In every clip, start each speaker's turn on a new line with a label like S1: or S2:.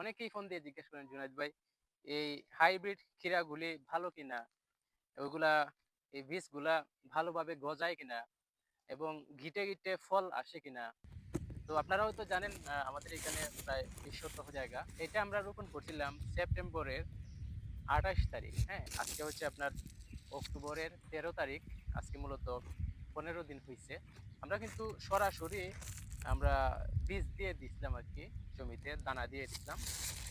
S1: অনেকেই ফোন দিয়ে জিজ্ঞেস করেন, জুনাইদ ভাই, এই হাইব্রিড ক্ষীরাগুলি ভালো কিনা? ওইগুলা, এই বীজগুলা ভালোভাবে গজায় কিনা? এবং ঘিটে ঘিটে ফল আসে কিনা? তো আপনারাও তো জানেন আমাদের এখানে প্রায় বিশ জায়গা। এটা আমরা রোপণ করছিলাম সেপ্টেম্বরের আঠাশ তারিখ হ্যাঁ? আজকে হচ্ছে আপনার অক্টোবরের তেরো তারিখ। আজকে মূলত পনেরো দিন হয়েছে আমরা কিন্তু সরাসরি আমরা বীজ দিয়ে দিছিলাম আর কি জমিতে দানা দিয়ে দিছিলাম।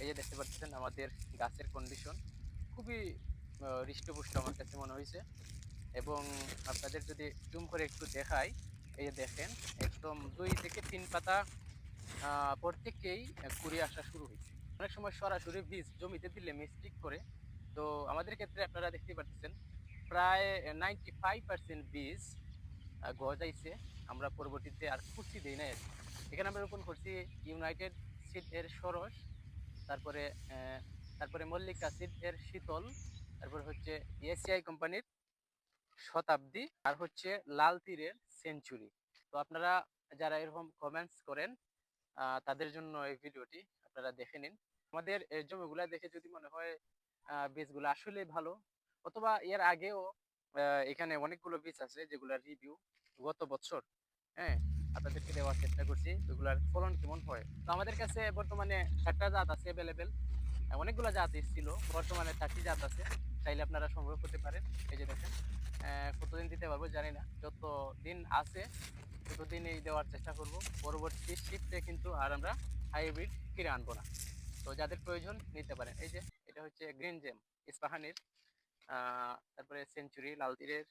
S1: এই যে দেখতে পাচ্ছেন আমাদের গাছের কন্ডিশন খুবই হৃষ্টপুষ্ট আমার কাছে মনে হয়েছে। এবং আপনাদের যদি জুম করে একটু দেখাই এই যে দেখেন একদম দুই থেকে তিন পাতা আহ, পর থেকেই কুড়ি আসা শুরু হয়েছে। অনেক সময় সরাসরি বীজ জমিতে দিলে মিস্টেক করে। তো আমাদের ক্ষেত্রে আপনারা দেখতে পাচ্ছেন প্রায় নাইনটি ফাইভ পার্সেন্ট বীজ গজাইছে। আমরা পরবর্তীতে আর কুচি দিই না এখানে আমরা রোপণ করছি ইউনাইটেড সিড এর সরস, তারপরে তারপরে মল্লিকা সিড এর শীতল, তারপর হচ্ছে এসিআই কোম্পানির শতাব্দী, আর হচ্ছে লাল তীরের সেঞ্চুরি। তো আপনারা যারা এরকম কমেন্টস করেন তাদের জন্য এই ভিডিওটি আপনারা দেখে নিন। আমাদের জমিগুলা দেখে যদি মনে হয় বীজগুলো আসলে ভালো, অথবা এর আগেও এখানে অনেকগুলো বীজ আছে যেগুলোর রিভিউ গত বছর হ্যাঁ আপনাদেরকে দেওয়ার চেষ্টা করছি ওগুলার ফলন কেমন হয়? তো আমাদের কাছে বর্তমানে চারটা জাত আছে অ্যাভেলেবেল অনেকগুলো জাত এসেছিল, বর্তমানে চারটি জাত আছে, চাইলে আপনারা সংগ্রহ করতে পারেন। এই যে দেখেন কতদিন দিতে পারব জানি না যত দিন আছে ততদিনই দেওয়ার চেষ্টা করব। পরবর্তী শিফটে কিন্তু আর আমরা হাইব্রিড কিনে আনব না। তো যাদের প্রয়োজন নিতে পারেন। এই যে, এটা হচ্ছে গ্রিন জেম ইস্পাহানির তারপরে সেঞ্চুরি লাল তীরের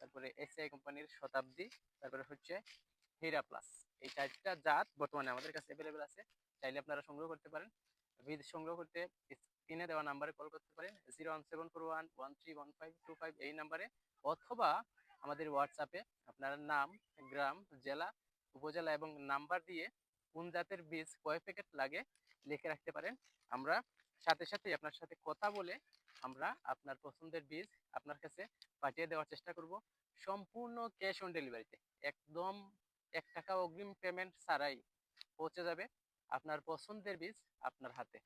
S1: তারপরে এসিআই কোম্পানির শতাব্দী, তারপরে হচ্ছে হীরা প্লাস এই চারটা জাত বর্তমানে আমাদের কাছে অ্যাভেলেবেল আছে। চাইলে আপনারা সংগ্রহ করতে পারেন। বীজ সংগ্রহ করতে স্ক্রিনে দেওয়া নাম্বারে কল করতে পারেন। Zero one seven four one one three one five two five এই নাম্বারে অথবা আমাদের হোয়াটসঅ্যাপে আপনার নাম, গ্রাম, জেলা, উপজেলা এবং নাম্বার দিয়ে কোন জাতের বীজ কয় প্যাকেট লাগে লিখে রাখতে পারেন। আমরা সাথে সাথে আপনার সাথে কথা বলে আমরা আপনার পছন্দের বীজ আপনার কাছে পাঠিয়ে দেওয়ার চেষ্টা করব। সম্পূর্ণ ক্যাশ অন ডেলিভারিতে একদম এক টাকা অগ্রিম পেমেন্ট ছাড়াই পৌঁছে যাবে আপনার পছন্দের বীজ আপনার হাতে।